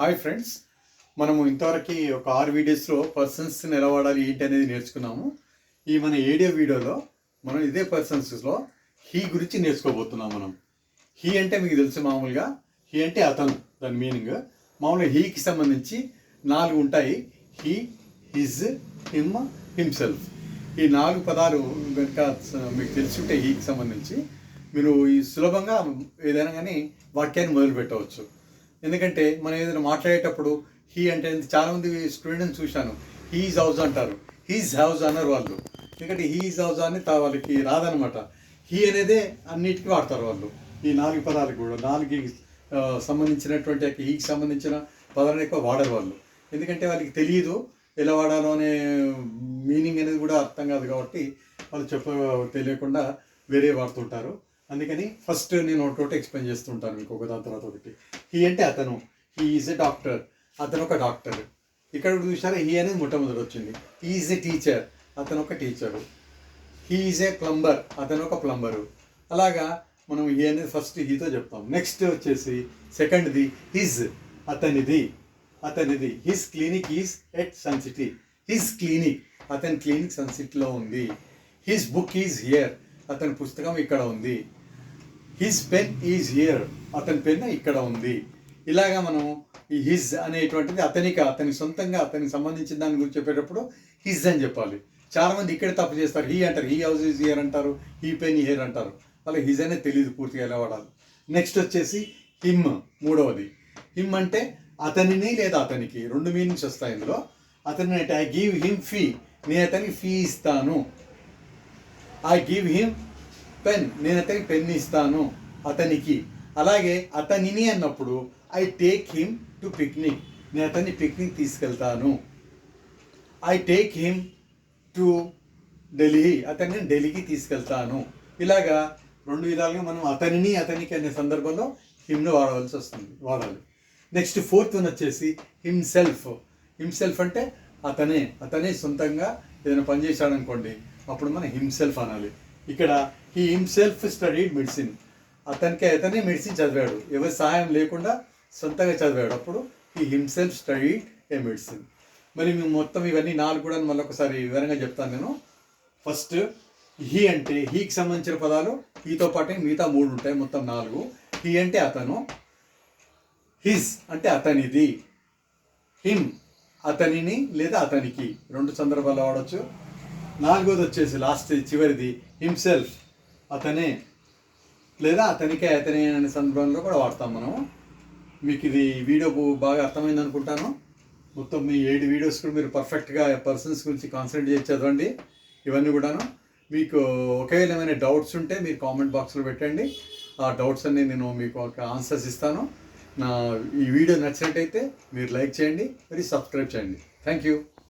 Hi friends మనము ఇంతవరకు ఒక ఆరు వీడియోస్లో పర్సన్స్ని ఎలా వాడాలి ఏంటి అనేది నేర్చుకున్నాము. ఈ మన ఏడియో వీడియోలో మనం ఇదే పర్సన్స్లో హీ గురించి నేర్చుకోబోతున్నాం మనం. హీ అంటే మీకు తెలుసు మామూలుగా. హీ అంటే అతను దాని మీనింగ్ మామూలుగా హీకి సంబంధించి నాలుగు ఉంటాయి. హీ హిజ్ హిమ్ హిమ్సెల్ఫ్ ఈ నాలుగు పదాలు కనుక మీకు తెలిసి హీకి సంబంధించి మీరు ఈ సులభంగా ఏదైనా కానీ వాక్యాన్ని మొదలు పెట్టవచ్చు ఎందుకంటే మనం ఏదైనా మాట్లాడేటప్పుడు హీ అంటే చాలామంది స్టూడెంట్స్ చూశాను. హీజ్ హౌస్ అంటారు. హీజ్ హౌస్ అన్నారు వాళ్ళు. ఎందుకంటే హీజ్ హౌస్ అని వాళ్ళకి రాదనమాట హీ అనేదే అన్నిటికీ వాడతారు వాళ్ళు. ఈ నాలుగు పదాలు కూడా. నాలుగు సంబంధించినటువంటి హీకి సంబంధించిన పదాలను ఎక్కువ వాడరు వాళ్ళు. ఎందుకంటే వాళ్ళకి తెలియదు ఎలా వాడాలో అనే మీనింగ్ అనేది కూడా అర్థం కాదు కాబట్టి వాళ్ళు చెప్ప తెలియకుండా వేరే వాడుతుంటారు. అందుకని ఫస్ట్ నేను ఒకటి ఎక్స్ప్లెయిన్ చేస్తుంటాను మీకు ఒక దాని తర్వాత ఒకటి. హీ అంటే అతను. హీ ఈజ్ ఎ డాక్టర్ అతను ఒక డాక్టర్ ఇక్కడ చూసారా హీ అనేది మొట్టమొదటి వచ్చింది. హీ ఈజ్ ఎ టీచర్ అతను ఒక teacher he is a plumber అతను ఒక ప్లంబరు అలాగా మనం హీ అనేది ఫస్ట్ హీతో చెప్తాం. నెక్స్ట్ వచ్చేసి సెకండ్ది హిజ్ అతనిది. అతనిది. His clinic is at sun city his clinic అతని క్లినిక్ సన్ సిటీలో ఉంది. హిస్ బుక్ ఈజ్ హియర్ అతని పుస్తకం ఇక్కడ ఉంది. హిజ్ పెన్ ఈజ్ హియర్ అతని పెన్ ఇక్కడ ఉంది. ఇలాగా మనం ఈ హిజ్ అనేటువంటిది అతనికి అతని సొంతంగా అతనికి సంబంధించిన దాని గురించి చెప్పేటప్పుడు హిజ్ అని చెప్పాలి. చాలామంది ఇక్కడ తప్పు చేస్తారు. హీ అంటారు. హీ హౌస్ ఈజ్ హియర్ అంటారు. హీ పెన్ హియర్ అంటారు. వాళ్ళకి హిజ్ అనేది తెలియదు పూర్తిగా ఎలా వాడాలి నెక్స్ట్ వచ్చేసి హిమ్ మూడవది. హిమ్ అంటే అతనిని లేదా అతనికి రెండు మీనింగ్స్ వస్తాయి ఇందులో. అతని అంటే ఐ గివ్ హిమ్ ఫీ నేను అతనికి ఫీ ఇస్తాను. ఐ గివ్ హిమ్ పెన్ నేను అతనికి పెన్ ఇస్తాను అతనికి. అలాగే అతనిని అన్నప్పుడు I take him to picnic నేను అతన్ని పిక్నిక్ తీసుకెళ్తాను. I take him to Delhi అతన్ని ఢిల్లీకి తీసుకెళ్తాను. ఇలాగా రెండు విధాలుగా మనం అతనిని అతనికి అనే సందర్భంలో హిమ్ను వాడవలసి వస్తుంది వాడాలి. నెక్స్ట్ ఫోర్త్ వన్ వచ్చేసి హిమ్సెల్ఫ్ హిమ్సెల్ఫ్ అంటే అతనే అతనే సొంతంగా ఏదైనా పని అప్పుడు మనం హిమ్సెల్ఫ్ అనాలి. ఇక్కడ హీ హిమ్సెల్ఫ్ స్టడీడ్ మెడిసిన్ అతనికి అతనే మెడిసిన్ చదివాడు. ఎవరి సహాయం లేకుండా సొంతంగా చదివాడు. అప్పుడు ఈ హిమ్సెల్ఫ్ స్టడీడ్ ఏ మెడిసిన్ మరి మేము మొత్తం ఇవన్నీ నాలుగు కూడా మళ్ళీ ఒకసారి వివరంగా చెప్తాను నేను. ఫస్ట్ హీ అంటే హీకి సంబంధించిన పదాలు హీతో పాటే మిగతా మూడు ఉంటాయి. మొత్తం నాలుగు. హీ అంటే అతను. హిజ్ అంటే అతనిది. హిమ్ అతనిని లేదా అతనికి. రెండు సందర్భాలు వాడచ్చు. నాలుగోది వచ్చేసి లాస్ట్ చివరిది హిమ్సెల్ఫ్ అతనే లేదా అతనికే అతనే అనే సందర్భంలో కూడా వాడతాం మనం మీకు ఇది వీడియో బాగా అర్థమైంది అనుకుంటాను. మొత్తం మీ ఏడు వీడియోస్ కూడా మీరు పర్ఫెక్ట్గా పర్సన్స్ గురించి కాన్సన్ట్రేట్ చేసి చదవండి. ఇవన్నీ కూడాను మీకు ఒకవేళ ఏమైనా డౌట్స్ ఉంటే మీరు కామెంట్ బాక్స్లో పెట్టండి. ఆ డౌట్స్ అన్ని నేను మీకు ఒక ఆన్సర్స్ ఇస్తాను. నా ఈ వీడియో నచ్చినట్టయితే మీరు లైక్ చేయండి మరి సబ్స్క్రైబ్ చేయండి. Thank you.